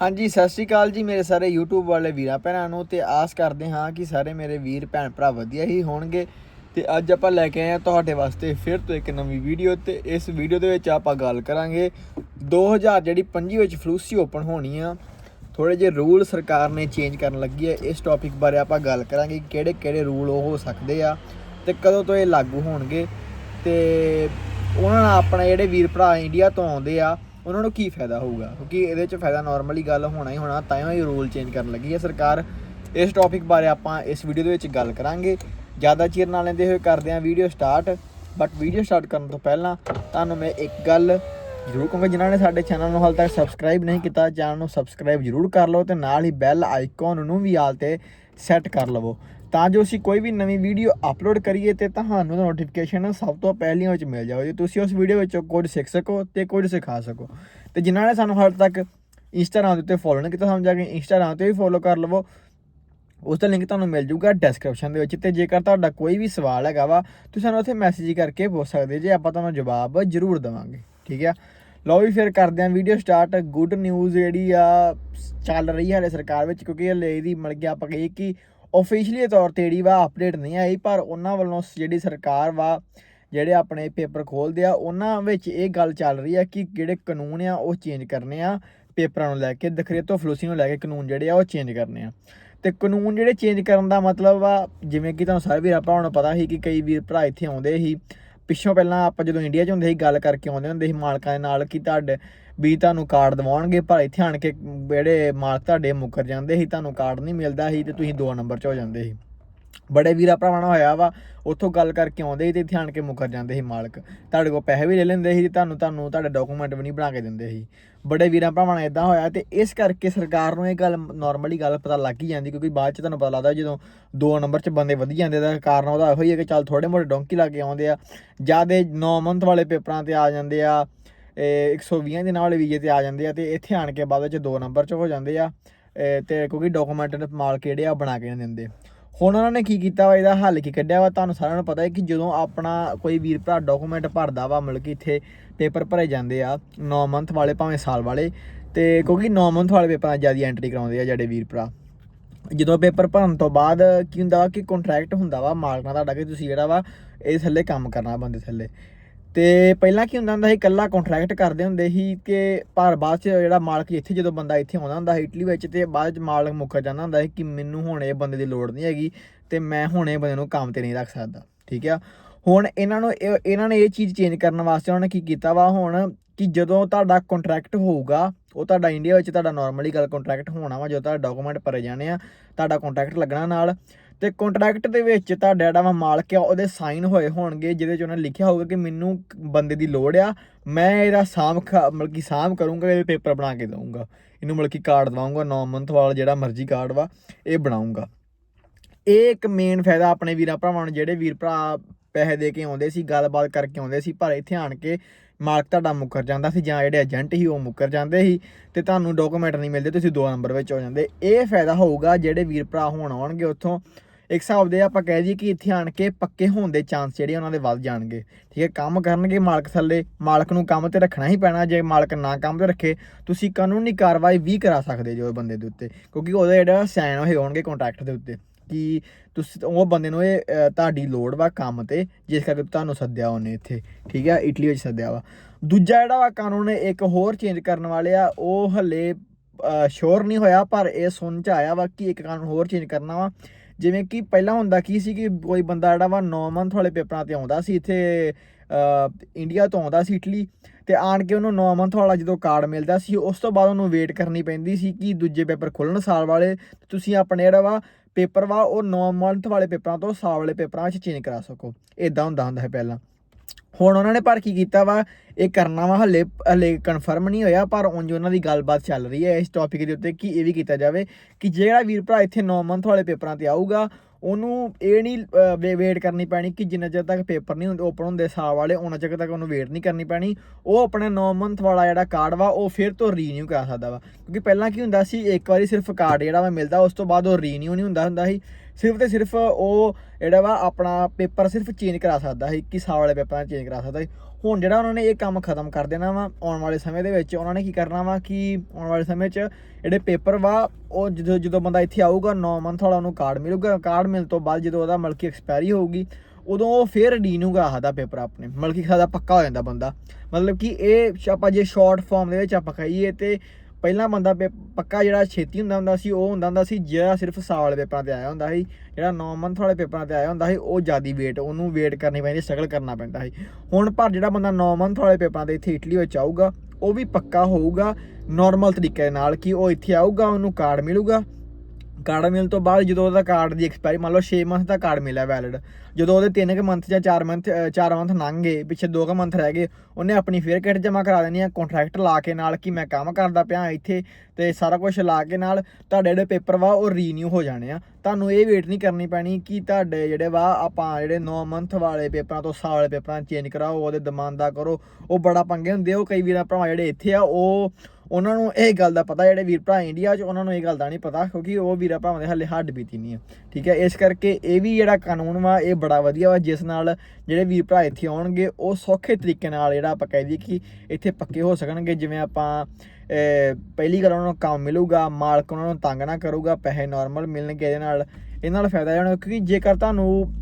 ਹਾਂਜੀ, ਸਤਿ ਸ਼੍ਰੀ ਅਕਾਲ ਜੀ ਮੇਰੇ ਸਾਰੇ YouTube ਵਾਲੇ ਵੀਰਾਂ ਭੈਣਾਂ ਨੂੰ ਤੇ ਆਸ ਕਰਦੇ ਹਾਂ ਕਿ ਸਾਰੇ ਮੇਰੇ ਵੀਰ ਭੈਣ ਭਰਾ ਵਧੀਆ ਹੀ ਹੋਣਗੇ ਤੇ ਅੱਜ ਆਪਾਂ ਲੈ ਕੇ ਆਏ ਹਾਂ ਤੁਹਾਡੇ ਵਾਸਤੇ ਫਿਰ ਤੋਂ ਇੱਕ ਨਵੀਂ ਵੀਡੀਓ ਤੇ ਇਸ ਵੀਡੀਓ ਦੇ ਵਿੱਚ ਆਪਾਂ ਗੱਲ ਕਰਾਂਗੇ 2000 ਜਿਹੜੀ 25 ਵਿੱਚ ਫਲੂਸੀ ਓਪਨ ਹੋਣੀ ਆ ਥੋੜੇ ਜਿਹੇ ਰੂਲ ਸਰਕਾਰ ਨੇ ਚੇਂਜ ਕਰਨ ਲੱਗੀ ਹੈ, ਇਸ ਟੌਪਿਕ ਬਾਰੇ ਆਪਾਂ ਗੱਲ ਕਰਾਂਗੇ ਕਿ ਕਿਹੜੇ ਕਿਹੜੇ ਰੂਲ ਉਹ ਹੋ ਸਕਦੇ ਆ ਤੇ ਕਦੋਂ ਤੋਂ ਇਹ ਲਾਗੂ ਹੋਣਗੇ ਤੇ ਉਹਨਾਂ ਨਾਲ ਆਪਣੇ ਜਿਹੜੇ ਵੀਰ ਭਰਾ ਇੰਡੀਆ ਤੋਂ ਆਉਂਦੇ ਆ ਉਹਨਾਂ ਨੂੰ ਕੀ ਫਾਇਦਾ ਹੋਊਗਾ? ਕਿਉਂਕਿ ਇਹਦੇ ਚ ਫਾਇਦਾ ਨਾਰਮਲੀ ਗੱਲ ਹੋਣਾ ਹੀ ਹੋਣਾ ਤਾਂ ਹੀ ਇਹ ਰੂਲ ਚੇਂਜ ਕਰਨ ਲੱਗੀ ਹੈ ਸਰਕਾਰ। ਇਸ ਟੌਪਿਕ ਬਾਰੇ ਆਪਾਂ ਇਸ ਵੀਡੀਓ ਦੇ ਵਿੱਚ ਗੱਲ ਕਰਾਂਗੇ। ਜ਼ਿਆਦਾ ਚਿਰ ਨਾ ਲੈਂਦੇ ਹੋਏ ਕਰਦੇ ਹਾਂ video start but video start ਕਰਨ ਤੋਂ ਪਹਿਲਾਂ ਤੁਹਾਨੂੰ ਮੈਂ ਇੱਕ ਗੱਲ ਜ਼ਰੂਰ ਕਹੂੰਗਾ, ਜਿਨ੍ਹਾਂ ਨੇ ਸਾਡੇ ਚੈਨਲ ਨੂੰ ਹਾਲ ਤੱਕ ਸਬਸਕ੍ਰਾਈਬ ਨਹੀਂ ਕੀਤਾ, ਚੈਨਲ ਨੂੰ ਸਬਸਕ੍ਰਾਈਬ ਜ਼ਰੂਰ ਕਰ ਲਓ ਤੇ ਨਾਲ ਹੀ ਬੈਲ ਆਈਕਨ ਨੂੰ ਵੀ ਆਲ ਤੇ ਸੈੱਟ ਕਰ ਲਵੋ। ਤਾਂ ਜੋ ਅਸੀਂ ਕੋਈ ਵੀ ਨਵੀਂ ਵੀਡੀਓ ਅਪਲੋਡ ਕਰੀਏ ਤੇ ਤੁਹਾਨੂੰ ਨੋਟੀਫਿਕੇਸ਼ਨ ਸਭ ਤੋਂ ਪਹਿਲੀਆਂ ਵਿੱਚ ਮਿਲ ਜਾਵੇ। ਜੇ ਤੁਸੀਂ ਉਸ ਵੀਡੀਓ ਵਿੱਚੋਂ ਕੁਝ ਸਿੱਖ ਸਕੋ ਤੇ ਕੁਝ ਸਿਖਾ ਸਕੋ। ਤੇ ਜਿਨ੍ਹਾਂ ਨੇ ਸਾਨੂੰ ਹਾਲ ਤੱਕ ਇੰਸਟਾਗ੍ਰਾਮ ਦੇ ਉੱਤੇ ਫੋਲੋ ਨਹੀਂ ਕੀਤਾ, ਸਮਝਾ ਕੇ ਇੰਸਟਾਗ੍ਰਾਮ ਤੇ ਵੀ ਫੋਲੋ ਕਰ ਲਵੋ। ਉਸ ਦਾ ਲਿੰਕ ਤੁਹਾਨੂੰ ਮਿਲ ਜੂਗਾ ਡਿਸਕ੍ਰਿਪਸ਼ਨ ਦੇ ਵਿੱਚ। ਤੇ ਜੇਕਰ ਤੁਹਾਡਾ ਕੋਈ ਵੀ ਸਵਾਲ ਹੈਗਾ ਵਾ, ਤੁਸੀਂ ਸਾਨੂੰ ਉੱਥੇ ਮੈਸੇਜ ਕਰਕੇ ਪੁੱਛ ਸਕਦੇ ਜੇ ਆਪਾਂ ਤੁਹਾਨੂੰ ਜਵਾਬ ਜ਼ਰੂਰ ਦੇਵਾਂਗੇ। ਠੀਕ ਆ? ਲਓ ਵੀ ਫਿਰ ਕਰਦੇ ਆਂ ਵੀਡੀਓ ਸਟਾਰਟ ਗੁੱਡ ਨਿਊਜ਼ ਜਿਹੜੀ ਆ, ਚੱਲ ਰਹੀ ਹੈ ਹਲੇ ਸਰਕਾਰ ਵਿੱਚ, ਕਿਉਂਕਿ ਹਲੇ ਇਹਦੀ ਮਿਲ ਗਿਆ ਆਪਾਂ ਕਹੀਏ ਕਿ ਆਫੀਸ਼ੀਅਲੀ ਤੌਰ ਤੇ ਜਿਹੜੀ ਵਾ ਅਪਡੇਟ ਨਹੀਂ ਆਈ, ਪਰ ਉਹਨਾਂ ਵੱਲੋਂ ਜਿਹੜੀ ਸਰਕਾਰ ਵਾ, ਜਿਹੜੇ ਆਪਣੇ ਪੇਪਰ ਖੋਲਦੇ ਆ, ਉਹਨਾਂ ਵਿੱਚ ਇਹ ਗੱਲ ਚੱਲ ਰਹੀ ਆ ਕਿ ਜਿਹੜੇ ਕਾਨੂੰਨ ਆ, ਉਹ ਚੇਂਜ ਕਰਨੇ ਆ, ਪੇਪਰਾਂ ਨੂੰ ਲੈ ਕੇ ਦਖਰੇਤੋ ਫਲੂਸੀ ਨੂੰ ਲੈ ਕੇ ਕਾਨੂੰਨ ਜਿਹੜੇ ਆ, ਉਹ ਚੇਂਜ ਕਰਨੇ ਆ। ਤੇ ਕਾਨੂੰਨ ਜਿਹੜੇ ਚੇਂਜ ਕਰਨ ਦਾ ਮਤਲਬ ਆ ਜਿਵੇਂ ਕਿ ਤੁਹਾਨੂੰ ਸਾਰੇ ਵੀਰ ਭਰਾਵਾਂ ਨੂੰ ਪਤਾ ਸੀ ਕਿ ਕਈ ਵੀਰ ਭਰਾ ਇੱਥੇ ਆਉਂਦੇ ਸੀ ਪਿੱਛੋਂ ਪਹਿਲਾਂ ਆਪਾਂ ਜਦੋਂ ਇੰਡੀਆ 'ਚ ਹੁੰਦੇ ਸੀ, ਗੱਲ ਕਰਕੇ ਆਉਂਦੇ ਹੁੰਦੇ ਸੀ ਮਾਲਕਾਂ ਦੇ ਨਾਲ ਕਿ ਤੁਹਾਡੇ ਵੀ ਤੁਹਾਨੂੰ ਕਾਰਡ ਦਿਵਾਉਣਗੇ, ਪਰ ਇੱਥੇ ਆਣ ਕੇ ਜਿਹੜੇ ਮਾਲਕ ਤੁਹਾਡੇ ਮੁੱਕਰ ਜਾਂਦੇ ਸੀ, ਤੁਹਾਨੂੰ ਕਾਰਡ ਨਹੀਂ ਮਿਲਦਾ ਸੀ ਤੇ ਤੁਸੀਂ 2 ਨੰਬਰ 'ਚ ਹੋ ਜਾਂਦੇ ਸੀ। ਬੜੇ ਵੀਰਾ ਭਰਾਵਾਂ ਨਾਲ ਹੋਇਆ ਵਾ, ਉੱਥੋਂ ਗੱਲ ਕਰਕੇ ਆਉਂਦੇ ਸੀ ਤੇ ਇੱਥੇ ਆਣ ਕੇ ਮੁਕਰ ਜਾਂਦੇ ਸੀ ਮਾਲਕ। ਤੁਹਾਡੇ ਕੋਲ ਪੈਸੇ ਵੀ ਲੈ ਲੈਂਦੇ ਸੀ ਤੇ ਤੁਹਾਨੂੰ ਤੁਹਾਨੂੰ ਤੁਹਾਡੇ ਡਾਕੂਮੈਂਟ ਵੀ ਨਹੀਂ ਬਣਾ ਕੇ ਦਿੰਦੇ ਸੀ। ਬੜੇ ਵੀਰਾਂ ਭਰਾਵਾਂ ਨਾਲ ਇਦਾਂ ਹੋਇਆ ਤੇ ਇਸ ਕਰਕੇ ਸਰਕਾਰ ਨੂੰ ਇਹ ਗੱਲ ਨਾਰਮਲੀ ਗੱਲ ਪਤਾ ਲੱਗ ਹੀ ਜਾਂਦੀ ਕਿਉਂਕਿ ਬਾਅਦ ਚ ਤੁਹਾਨੂੰ ਪਤਾ ਲੱਗਦਾ ਜਦੋਂ ਦੋ ਨੰਬਰ ਚ ਬੰਦੇ ਵਧੀ ਜਾਂਦੇ ਦਾ ਕਾਰਨ ਉਹਦਾ ਇਹੋ ਹੀ ਹੈ ਕਿ ਚੱਲ ਥੋੜੇ ਮੋਟੇ ਡੋਂਕੀ ਲਾ ਕੇ ਆਉਂਦੇ ਆ। ਜਿਆਦੇ 9 ਮੰਥ ਵਾਲੇ ਪੇਪਰਾਂ ਤੇ ਆ ਜਾਂਦੇ ਆ, ਇਹ 120 ਦਿਨਾਂ ਵਾਲੇ ਵੀਜ਼ੇ ਤੇ ਆ ਜਾਂਦੇ ਆ ਤੇ ਇੱਥੇ ਆਣ ਕੇ ਬਾਅਦ ਵਿੱਚ ਦੋ ਨੰਬਰ ਚ ਹੋ ਜਾਂਦੇ ਆ, ਇਹ ਤੇ ਕਿਉਂਕਿ ਡਾਕੂਮੈਂਟ ਮਾਲਕ ਜਿਹੜੇ ਆ ਉਹ ਬਣਾ ਕੇ ਨਹੀਂ ਦਿੰਦੇ। ਹੁਣ ਉਹਨਾਂ ਨੇ ਕੀ ਕੀਤਾ ਵਾ, ਇਹਦਾ ਹੱਲ ਕੀ ਕੱਢਿਆ ਵਾ? ਤੁਹਾਨੂੰ ਸਾਰਿਆਂ ਨੂੰ ਪਤਾ ਹੈ ਕਿ ਜਦੋਂ ਆਪਣਾ ਕੋਈ ਵੀਰ ਭਰਾ ਡਾਕੂਮੈਂਟ ਭਰਦਾ ਵਾ, ਮਤਲਬ ਕਿ ਇੱਥੇ ਪੇਪਰ ਭਰੇ ਜਾਂਦੇ ਆ 9 ਮੰਥ ਵਾਲੇ ਭਾਵੇਂ ਸਾਲ ਵਾਲੇ, ਤੇ ਕਿਉਂਕਿ 9 ਮੰਥ ਵਾਲੇ ਪੇਪਰਾਂ 'ਚ ਜ਼ਿਆਦਾ ਐਂਟਰੀ ਕਰਾਉਂਦੇ ਆ ਜਿਹੜੇ ਵੀਰ ਭਰਾ ਜਦੋਂ ਪੇਪਰ ਭਰਨ ਤੋਂ ਬਾਅਦ ਕੀ ਹੁੰਦਾ ਕਿ ਕੰਟਰੈਕਟ ਹੁੰਦਾ ਵਾ ਮਾਲਕ ਨਾਲ ਤੁਹਾਡਾ ਕਿ ਤੁਸੀਂ ਜਿਹੜਾ ਵਾ, ਇਹ ਥੱਲੇ ਕੰਮ ਕਰਨਾ ਬੰਦੇ ਥੱਲੇ। ਤੇ ਪਹਿਲਾਂ ਕੀ ਹੁੰਦਾ ਹੁੰਦਾ ਸੀ, ਇਕੱਲਾ ਕੰਟਰੈਕਟ ਕਰਦੇ ਹੁੰਦੇ ਸੀ ਕਿ ਪਰ ਬਾਅਦ ਚ ਜਿਹੜਾ ਮਾਲਕ ਇੱਥੇ ਜਦੋਂ ਬੰਦਾ ਇੱਥੇ ਆਉਂਦਾ ਹੁੰਦਾ ਸੀ ਇਟਲੀ ਵਿੱਚ ਤੇ ਬਾਅਦ ਚ ਮਾਲਕ ਮੁੱਕਰ ਜਾਂਦਾ ਹੁੰਦਾ ਸੀ ਕਿ ਮੈਨੂੰ ਹੁਣ ਇਹ ਬੰਦੇ ਦੀ ਲੋੜ ਨਹੀਂ ਹੈਗੀ ਤੇ ਮੈਂ ਹੁਣ ਇਹ ਬੰਦੇ ਨੂੰ ਕੰਮ ਤੇ ਨਹੀਂ ਰੱਖ ਸਕਦਾ, ਠੀਕ ਆ? ਹੁਣ ਇਹਨਾਂ ਨੂੰ ਇਹ- ਇਹਨਾਂ ਨੇ ਇਹ ਚੀਜ਼ ਚੇਂਜ ਕਰਨ ਵਾਸਤੇ ਉਹਨਾਂ ਨੇ ਕੀ ਕੀਤਾ ਵਾ, ਹੁਣ ਕਿ ਜਦੋਂ ਤੁਹਾਡਾ ਕੰਟਰੈਕਟ ਹੋਊਗਾ, ਉਹ ਤੁਹਾਡਾ ਇੰਡੀਆ ਵਿੱਚ ਤੁਹਾਡਾ ਨਾਰਮਲੀ ਗੱਲ ਕੰਟਰੈਕਟ ਹੋਣਾ ਵਾ, ਜਦੋਂ ਤੁਹਾਡਾ ਡਾਕੂਮੈਂਟ ਭਰੇ ਜਾਣੇ ਆ, ਤੁਹਾਡਾ ਕੰਟਰੈਕਟ ਲੱਗਣਾ ਨਾਲ ਤੇ ਕੰਟਰੈਕਟ ਦੇ ਵਿੱਚ ਤੁਹਾਡਾ ਜਿਹੜਾ ਵਾ ਮਾਲਕ ਆ, ਉਹਦੇ ਸਾਈਨ ਹੋਏ ਹੋਣਗੇ, ਜਿਹਦੇ ਚ ਉਹਨਾਂ ਲਿਖਿਆ ਹੋਊਗਾ ਕਿ ਮੈਨੂੰ ਬੰਦੇ ਦੀ ਲੋੜ ਆ, ਮੈਂ ਇਹਦਾ ਸਾਂਭ ਖ- ਮਤਲਬ ਕਿ ਸਾਂਭ ਕਰੂੰਗਾ, ਇਹਦੇ ਪੇਪਰ ਬਣਾ ਕੇ ਦਊਂਗਾ। ਇਹਨੂੰ ਮਤਲਬ ਕਿ ਕਾਰਡ ਦਵਾਉਂਗਾ 9 ਮੰਥ ਵਾਲਾ ਜਿਹੜਾ ਮਰਜ਼ੀ ਕਾਰਡ ਵਾ, ਇਹ ਬਣਾਉਂਗਾ ਇਹ ਇੱਕ ਮੇਨ ਫਾਇਦਾ ਆਪਣੇ ਵੀਰਾਂ ਭਰਾਵਾਂ ਨੂੰ, ਜਿਹੜੇ ਵੀਰ ਭਰਾ ਪੈਸੇ ਦੇ ਕੇ ਆਉਂਦੇ ਸੀ, ਗੱਲਬਾਤ ਕਰਕੇ ਆਉਂਦੇ ਸੀ, ਪਰ ਇੱਥੇ ਆਣ ਕੇ ਮਾਲਕ ਤੁਹਾਡਾ ਮੁੱਕਰ ਜਾਂਦਾ ਸੀ, ਜਾਂ ਜਿਹੜੇ ਏਜੰਟ ਸੀ, ਉਹ ਮੁੱਕਰ ਜਾਂਦੇ ਸੀ, ਤੇ ਤੁਹਾਨੂੰ ਡਾਕੂਮੈਂਟ ਨਹੀਂ ਮਿਲਦੇ, ਤੁਸੀਂ ਦੋ ਨੰਬਰ ਵਿੱਚ ਹੋ ਜਾਂਦੇ। ਇਹ ਫਾਇਦਾ ਹੋਊਗਾ, ਜਿਹੜੇ ਵੀਰ ਭਰਾ ਹੋਣ ਆਉਣਗੇ ਉੱਥੋਂ ਇੱਕ ਹਿਸਾਬ ਦੇ ਆਪਾਂ ਕਹਿ ਜੀ ਕਿ ਇੱਥੇ ਆਣ ਕੇ ਪੱਕੇ ਹੋਣ ਦੇ ਚਾਂਸ ਜਿਹੜੇ ਉਹਨਾਂ ਦੇ ਵੱਧ ਜਾਣਗੇ। ਠੀਕ ਹੈ, ਕੰਮ ਕਰਨਗੇ ਮਾਲਕ ਥੱਲੇ, ਮਾਲਕ ਨੂੰ ਕੰਮ ਤੇ ਰੱਖਣਾ ਹੀ ਪੈਣਾ, ਜੇ ਮਾਲਕ ਨਾ ਕੰਮ ਤੇ ਰੱਖੇ, ਤੁਸੀਂ ਕਾਨੂੰਨੀ ਕਾਰਵਾਈ ਵੀ ਕਰਾ ਸਕਦੇ ਜੋ ਬੰਦੇ ਦੇ ਉੱਤੇ। ਕਿਉਂਕਿ ਉਹਦੇ ਜਿਹੜਾ ਸਾਈਨ ਹੋਏ ਹੋਣਗੇ ਕੰਟਰੈਕਟ ਦੇ ਉੱਤੇ ਕਿ ਤੁਸੀਂ, ਉਹ ਬੰਦੇ ਨੂੰ ਇਹ ਤੁਹਾਡੀ ਲੋੜ ਵਾ ਕੰਮ ਤੇ, ਜਿਸ ਕਰਕੇ ਤੁਹਾਨੂੰ ਸੱਦਿਆ ਉਹਨੇ ਇੱਥੇ। ਠੀਕ ਹੈ, ਇਟਲੀ ਵਿੱਚ ਸੱਦਿਆ ਵਾ। ਦੂਜਾ ਜਿਹੜਾ ਵਾ ਕਾਨੂੰਨ ਇੱਕ ਹੋਰ ਚੇਂਜ ਕਰਨ ਵਾਲੇ ਆ, ਉਹ ਹਲੇ ਸ਼ੋਰ ਨਹੀਂ ਹੋਇਆ, ਪਰ ਇਹ ਸੁਣ ਚ ਆਇਆ ਵਾ ਕਿ ਇੱਕ ਕਾਨੂੰਨ ਹੋਰ ਚੇਂਜ ਕਰਨਾ ਵਾ। ਜਿਵੇਂ ਕਿ ਪਹਿਲਾਂ ਹੁੰਦਾ ਕੀ ਸੀ ਕਿ ਕੋਈ ਬੰਦਾ ਜਿਹੜਾ ਵਾ 9 ਮੰਥ ਵਾਲੇ ਪੇਪਰਾਂ ਤੇ ਆਉਂਦਾ ਸੀ, ਇੱਥੇ ਇੰਡੀਆ ਤੋਂ ਆਉਂਦਾ ਸੀ ਇਟਲੀ ਤੇ ਆਣ ਕੇ ਉਹਨੂੰ 9 ਮੰਥ ਵਾਲਾ ਜਦੋਂ ਕਾਰਡ ਮਿਲਦਾ ਸੀ, ਉਸ ਤੋਂ ਬਾਅਦ ਉਹਨੂੰ ਵੇਟ ਕਰਨੀ ਪੈਂਦੀ ਸੀ ਕਿ ਦੂਜੇ ਪੇਪਰ ਖੁੱਲਣ ਸਾਲ ਵਾਲੇ ਤੁਸੀਂ ਆਪਣੇ ਜਿਹੜਾ ਵਾ ਪੇਪਰ ਵਾ ਉਹ 9 ਮੰਥ ਵਾਲੇ ਪੇਪਰਾਂ ਤੋਂ ਸਾਲ ਵਾਲੇ ਪੇਪਰਾਂ ਵਿੱਚ ਚੇਂਜ ਕਰਾ ਸਕੋ। ਇਦਾਂ ਹੁੰਦਾ ਹੁੰਦਾ ਹੈ ਪਹਿਲਾਂ। ਹੁਣ ਉਹਨਾਂ ਨੇ ਪਰ ਕੀ ਕੀਤਾ ਵਾ? ਇਹ ਕਰਨਾ ਵਾ ਹਲੇ ਹਲੇ ਕਨਫਰਮ ਨਹੀਂ ਹੋਇਆ, ਪਰ ਉਂਝ ਉਹਨਾਂ ਦੀ ਗੱਲਬਾਤ ਚੱਲ ਰਹੀ ਹੈ ਇਸ ਟੌਪਿਕ ਦੇ ਉੱਤੇ ਕਿ ਇਹ ਵੀ ਕੀਤਾ ਜਾਵੇ ਕਿ ਜਿਹੜਾ ਵੀਰ ਭਰਾ ਇੱਥੇ 9 ਮੰਥ ਵਾਲੇ ਪੇਪਰਾਂ ਤੇ ਆਊਗਾ, ਉਹਨੂੰ ਇਹ ਨਹੀਂ ਵੇਟ ਕਰਨੀ ਪੈਣੀ ਕਿ ਜਿੰਨਾ ਚਿਰ ਤੱਕ ਪੇਪਰ ਨਹੀਂ ਹੁੰਦੇ ਓਪਨ ਹੁੰਦੇ ਸਾਲ ਵਾਲੇ ਉਹਨਾਂ ਚਿਰ ਤੱਕ ਉਹਨੂੰ ਵੇਟ ਨਹੀਂ ਕਰਨੀ ਪੈਣੀ। ਉਹ ਆਪਣੇ 9 ਮੰਥ ਵਾਲਾ ਜਿਹੜਾ ਕਾਰਡ ਵਾ, ਉਹ ਫਿਰ ਤੋਂ ਰੀਨਿਊ ਕਰਾ ਸਕਦਾ ਵਾ। ਕਿਉਂਕਿ ਪਹਿਲਾਂ ਕੀ ਹੁੰਦਾ ਸੀ, ਇੱਕ ਵਾਰੀ ਸਿਰਫ ਕਾਰਡ ਜਿਹੜਾ ਵਾ ਮਿਲਦਾ, ਉਸ ਤੋਂ ਬਾਅਦ ਉਹ ਰੀਨਿਊ ਨਹੀਂ ਹੁੰਦਾ ਹੁੰਦਾ ਸੀ। ਸਿਰਫ ਤੇ ਸਿਰਫ ਉਹ ਜਿਹੜਾ ਵਾ ਆਪਣਾ ਪੇਪਰ ਸਿਰਫ ਚੇਂਜ ਕਰਾ ਸਕਦਾ ਸੀ, ਕਿ ਸਾਲ ਵਾਲੇ ਪੇਪਰਾਂ ਚੇਂਜ ਕਰਾ ਸਕਦਾ ਸੀ। ਹੁਣ ਜਿਹੜਾ ਉਹਨਾਂ ਨੇ ਇਹ ਕੰਮ ਖਤਮ ਕਰ ਦੇਣਾ ਵਾ, ਆਉਣ ਵਾਲੇ ਸਮੇਂ ਦੇ ਵਿੱਚ ਉਹਨਾਂ ਨੇ ਕੀ ਕਰਨਾ ਵਾ ਕਿ ਆਉਣ ਵਾਲੇ ਸਮੇਂ 'ਚ ਜਿਹੜੇ ਪੇਪਰ ਵਾ, ਉਹ ਜਦੋਂ ਜਦੋਂ ਬੰਦਾ ਇੱਥੇ ਆਊਗਾ 9 ਮੰਥ ਵਾਲਾ ਉਹਨੂੰ ਕਾਰਡ ਮਿਲੂਗਾ। ਕਾਰਡ ਮਿਲਣ ਤੋਂ ਬਾਅਦ ਜਦੋਂ ਉਹਦਾ ਮਲਕੀ ਐਕਸਪਾਇਰੀ ਹੋਊਗੀ, ਉਦੋਂ ਉਹ ਫੇਰ ਰੀਨਿਊ ਕਰਾ ਸਕਦਾ ਪੇਪਰ ਆਪਣੇ। ਮਲਕੀ ਖਾਦਾ ਪੱਕਾ ਹੋ ਜਾਂਦਾ ਬੰਦਾ। ਮਤਲਬ ਕਿ ਇਹ ਆਪਾਂ ਜੇ ਸ਼ਾਰਟ ਫਾਰਮ ਦੇ ਵਿੱਚ ਆਪਾਂ ਕਹੀਏ ਤੇ ਪਹਿਲਾਂ ਬੰਦਾ ਪੇ- ਪੱਕਾ ਜਿਹੜਾ ਛੇਤੀ ਹੁੰਦਾ ਹੁੰਦਾ ਸੀ, ਉਹ ਹੁੰਦਾ ਹੁੰਦਾ ਸੀ, ਜਿਹੜਾ ਸਿਰਫ ਸਾਲ ਵਾਲੇ ਪੇਪਰਾਂ ਤੇ ਆਇਆ ਹੁੰਦਾ ਸੀ, ਜਿਹੜਾ 9 ਮੰਥ ਵਾਲੇ ਪੇਪਰਾਂ ਤੇ ਆਇਆ ਹੁੰਦਾ ਸੀ, ਉਹ ਜਿਆਦੀ ਵੇਟ ਉਹਨੂੰ ਵੇਟ ਕਰਨੀ ਪੈਂਦੀ ਸਟਰਗਲ ਕਰਨਾ ਪੈਂਦਾ ਸੀ। ਹੁਣ ਪਰ ਜਿਹੜਾ ਬੰਦਾ 9 ਮੰਥ ਵਾਲੇ ਪੇਪਰਾਂ ਤੇ ਇੱਥੇ ਇਟਲੀ ਵਿੱਚ ਆਊਗਾ, ਉਹ ਵੀ ਪੱਕਾ ਹੋਊਗਾ ਨਾਰਮਲ ਤਰੀਕੇ ਦੇ ਨਾਲ ਕਿ ਉਹ ਇੱਥੇ ਆਊਗਾ, ਉਹਨੂੰ ਕਾਰਡ ਮਿਲੂਗਾ। ਕਾਰਡ ਮਿਲਣ ਤੋਂ ਬਾਅਦ ਜਦੋਂ ਉਹਦਾ ਕਾਰਡ ਦੀ ਐਕਸਪਾਇਰੀ ਮੰਨ ਲਓ 6 ਮੰਥ ਦਾ ਕਾਰਡ ਮਿਲਿਆ ਵੈਲਿਡ ਜਦੋਂ ਉਹਦੇ 3 ਕੁ ਮੰਥ ਜਾਂ 4 ਮੰਥ 4 ਮੰਥ ਲੰਘ ਗਏ, ਪਿੱਛੇ 2 ਕੁ ਮੰਥ ਰਹਿ ਗਏ, ਉਹਨੇ ਆਪਣੀ ਫੇਅਰ ਕਿਟ ਜਮ੍ਹਾਂ ਕਰਾ ਦੇਣੀ ਆ? ਕੰਟਰੈਕਟ ਲਾ ਕੇ ਨਾਲ ਕਿ ਮੈਂ ਕੰਮ ਕਰਦਾ ਪਿਆ ਇੱਥੇ ਤੇ ਸਾਰਾ ਕੁਝ ਲਾ ਕੇ ਨਾਲ ਤੁਹਾਡੇ ਜਿਹੜੇ ਪੇਪਰ ਵਾ ਉਹ ਰੀਨਿਊ ਹੋ ਜਾਣੇ ਆ। ਤੁਹਾਨੂੰ ਇਹ ਵੇਟ ਨਹੀਂ ਕਰਨੀ ਪੈਣੀ ਕਿ ਤੁਹਾਡੇ ਜਿਹੜੇ ਵਾ ਆਪਾਂ ਜਿਹੜੇ 9 ਮੰਥ ਵਾਲੇ ਪੇਪਰਾਂ ਤੋਂ ਸਾਲ ਵਾਲੇ ਪੇਪਰਾਂ ਚੇਂਜ ਕਰਾਓ, ਉਹਦੇ demand ਕਰੋ। ਉਹ ਬੜਾ ਪੰਗੇ ਹੁੰਦੇ ਆ, ਉਹ ਕਈ ਵੀਰਾਂ ਭਰਾ ਜਿਹੜੇ ਇੱਥੇ ਆ, ਉਹ ਉਹਨਾਂ ਨੂੰ ਇਹ ਗੱਲ ਦਾ ਪਤਾ, ਜਿਹੜੇ ਵੀਰ ਭਰਾ ਇੰਡੀਆ 'ਚ, ਉਹਨਾਂ ਨੂੰ ਇਹ ਗੱਲ ਦਾ ਨਹੀਂ ਪਤਾ, ਕਿਉਂਕਿ ਉਹ ਵੀਰਾਂ ਭਰਾਵਾਂ ਦੇ ਹੱਲੇ ਹੱਡ ਬੀਤੀ ਨਹੀਂ ਆ। ਠੀਕ ਹੈ, ਇਸ ਕਰਕੇ ਇਹ ਵੀ ਜਿਹੜਾ ਕਾਨੂੰਨ ਵਾ, ਇਹ ਬੜਾ ਵਧੀਆ ਵਾ, ਜਿਸ ਨਾਲ ਜਿਹੜੇ ਵੀਰ ਭਰਾ ਇੱਥੇ ਆਉਣਗੇ, ਉਹ ਸੌਖੇ ਤਰੀਕੇ ਨਾਲ ਜਿਹੜਾ ਆਪਾਂ ਕਹਿ ਦਈਏ ਕਿ ਇੱਥੇ ਪੱਕੇ ਹੋ ਸਕਣਗੇ। ਜਿਵੇਂ ਆਪਾਂ ਪਹਿਲੀ ਗੱਲ ਉਹਨਾਂ ਨੂੰ ਕੰਮ ਮਿਲੂਗਾ, ਮਾਲਕ ਉਹਨਾਂ ਨੂੰ ਤੰਗ ਨਾ ਕਰੂਗਾ, ਪੈਸੇ ਨਾਰਮਲ ਮਿਲਣਗੇ ਇਹਦੇ ਨਾਲ। ਇਹਨਾਂ ਨਾਲ ਫਾਇਦਾ ਹੋਣਾ ਕਿਉਂਕਿ ਜੇਕਰ ਤੁਹਾਨੂੰ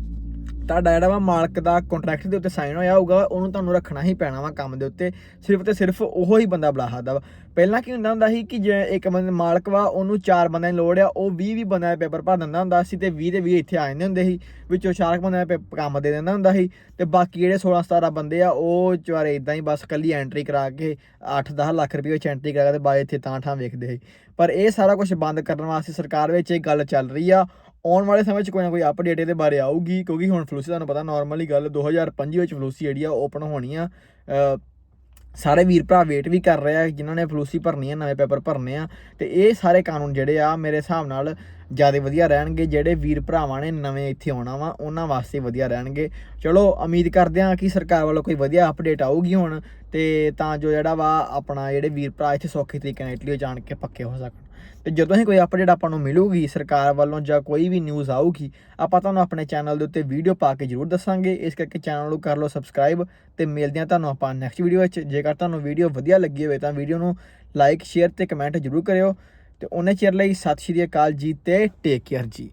ਤੁਹਾਡਾ ਜਿਹੜਾ ਵਾ ਮਾਲਕ ਦਾ ਕੰਟਰੈਕਟ ਦੇ ਉੱਤੇ ਸਾਈਨ ਹੋਇਆ ਹੋਊਗਾ ਉਹਨੂੰ ਤੁਹਾਨੂੰ ਰੱਖਣਾ ਹੀ ਪੈਣਾ ਵਾ ਕੰਮ ਦੇ ਉੱਤੇ। ਸਿਰਫ ਤੇ ਸਿਰਫ ਉਹ ਹੀ ਬੰਦਾ ਬੁਲਾ ਸਕਦਾ ਵਾ। ਪਹਿਲਾਂ ਕੀ ਹੁੰਦਾ ਹੁੰਦਾ ਸੀ ਕਿ ਜੇ ਇੱਕ ਬੰਦੇ ਮਾਲਕ ਵਾ, ਉਹਨੂੰ ਚਾਰ ਬੰਦਿਆਂ ਦੀ ਲੋੜ ਆ, ਉਹ 20 20 ਬੰਦਿਆਂ ਦਾ ਪੇਪਰ ਭਰ ਦਿੰਦਾ ਹੁੰਦਾ ਸੀ ਤੇ 20 ਦੇ 20 ਇੱਥੇ ਆ ਜਾਂਦੇ ਹੁੰਦੇ ਸੀ। ਵਿੱਚੋਂ ਚਾਰ ਕੁ ਬੰਦਿਆਂ ਦਾ ਪੇ- ਕੰਮ ਦੇ ਦਿੰਦਾ ਹੁੰਦਾ ਸੀ ਤੇ ਬਾਕੀ ਜਿਹੜੇ 16 17 ਬੰਦੇ ਆ, ਉਹ ਚਵਾਰੇ ਇਦਾਂ ਹੀ ਬਸ ਕੱਲੀ ਐਂਟਰੀ ਕਰਾ ਕੇ 8 10 ਲੱਖ ਰੁਪਏ ਵਿੱਚ ਐਂਟਰੀ ਕਰਾ ਕੇ ਤੇ ਬਾਅਦ ਇੱਥੇ ਤਾਂ ਠਾਂ ਵੇਖਦੇ ਸੀ। ਪਰ ਇਹ ਸਾਰਾ ਕੁਝ ਬੰਦ ਕਰਨ ਵਾਸਤੇ ਸਰਕਾਰ ਵਿੱਚ ਇਹ ਗੱਲ ਚੱਲ ਰਹੀ ਆ। ਆਉਣ ਵਾਲੇ ਸਮੇਂ 'ਚ ਕੋਈ ਨਾ ਕੋਈ ਅਪਡੇਟ ਇਹਦੇ ਬਾਰੇ ਆਊਗੀ, ਕਿਉਂਕਿ ਹੁਣ ਫਲੂਸੀ ਤੁਹਾਨੂੰ ਪਤਾ ਨਾਰਮਲੀ ਗੱਲ 2025 ਵਿੱਚ ਫਲੂਸੀ ਜਿਹੜੀ ਆ ਓਪਨ ਹੋਣੀ ਆ। ਸਾਰੇ ਵੀਰ ਭਰਾ ਵੇਟ ਵੀ ਕਰ ਰਿਹਾ ਜਿਨ੍ਹਾਂ ਨੇ ਫਲੂਸੀ ਭਰਨੀ ਆ, ਨਵੇਂ ਪੇਪਰ ਭਰਨੇ ਆ। ਤੇ ਇਹ ਸਾਰੇ ਕਾਨੂੰਨ ਜਿਹੜੇ ਆ, ਮੇਰੇ ਹਿਸਾਬ ਨਾਲ ਜ਼ਿਆਦਾ ਵਧੀਆ ਰਹਿਣਗੇ, ਜਿਹੜੇ ਵੀਰ ਭਰਾਵਾਂ ਨੇ ਨਵੇਂ ਇੱਥੇ ਆਉਣਾ ਵਾ, ਉਹਨਾਂ ਵਾਸਤੇ ਵਧੀਆ ਰਹਿਣਗੇ। ਚਲੋ, ਉਮੀਦ ਕਰਦੇ ਹਾਂ ਕਿ ਸਰਕਾਰ ਵੱਲੋਂ ਕੋਈ ਵਧੀਆ ਅਪਡੇਟ ਆਊਗੀ ਹੁਣ, ਤੇ ਤਾਂ ਜੋ ਜਿਹੜਾ ਵਾ, ਆਪਣਾ ਜਿਹੜੇ ਵੀਰ ਭਰਾ ਇੱਥੇ ਸੌਖੇ ਤਰੀਕੇ ਨਾਲ ਇਟਲੀ ਜਾਣ ਕੇ ਪੱਕੇ ਹੋ ਸਕਣ। ਤੇ ਜਦੋਂ ਹੀ ਕੋਈ ਅਪਡੇਟ ਆਪਾਂ ਨੂੰ ਮਿਲੂਗੀ ਸਰਕਾਰ ਵੱਲੋਂ ਜਾਂ ਕੋਈ ਵੀ ਨਿਊਜ਼ ਆਊਗੀ, ਆਪਾਂ ਤੁਹਾਨੂੰ ਆਪਣੇ ਚੈਨਲ ਦੇ ਉੱਤੇ ਵੀਡੀਓ ਪਾ ਕੇ ਜ਼ਰੂਰ ਦੱਸਾਂਗੇ। ਇਸ ਕਰਕੇ ਚੈਨਲ ਨੂੰ ਕਰ ਲਓ ਸਬਸਕ੍ਰਾਈਬ ਤੇ ਮਿਲਦੇ ਹਾਂ ਤੁਹਾਨੂੰ ਆਪਾਂ ਨੈਕਸਟ ਵੀਡੀਓ ਵਿੱਚ। ਜੇਕਰ ਤੁਹਾਨੂੰ ਵੀਡੀਓ ਵਧੀਆ ਲੱਗੀ ਹੋਵੇ ਤਾਂ ਵੀਡੀਓ ਨੂੰ ਲਾਈਕ ਸ਼ੇਅਰ ਤੇ ਕਮੈਂਟ ਜ਼ਰੂਰ ਕਰਿਓ। ਤੇ ਉਹਨੇ ਚਿਰ ਲਈ ਸਤਿ ਸ਼੍ਰੀ ਅਕਾਲ ਜੀ ਤੇ ਟੇਕ ਕੇਅਰ ਜੀ।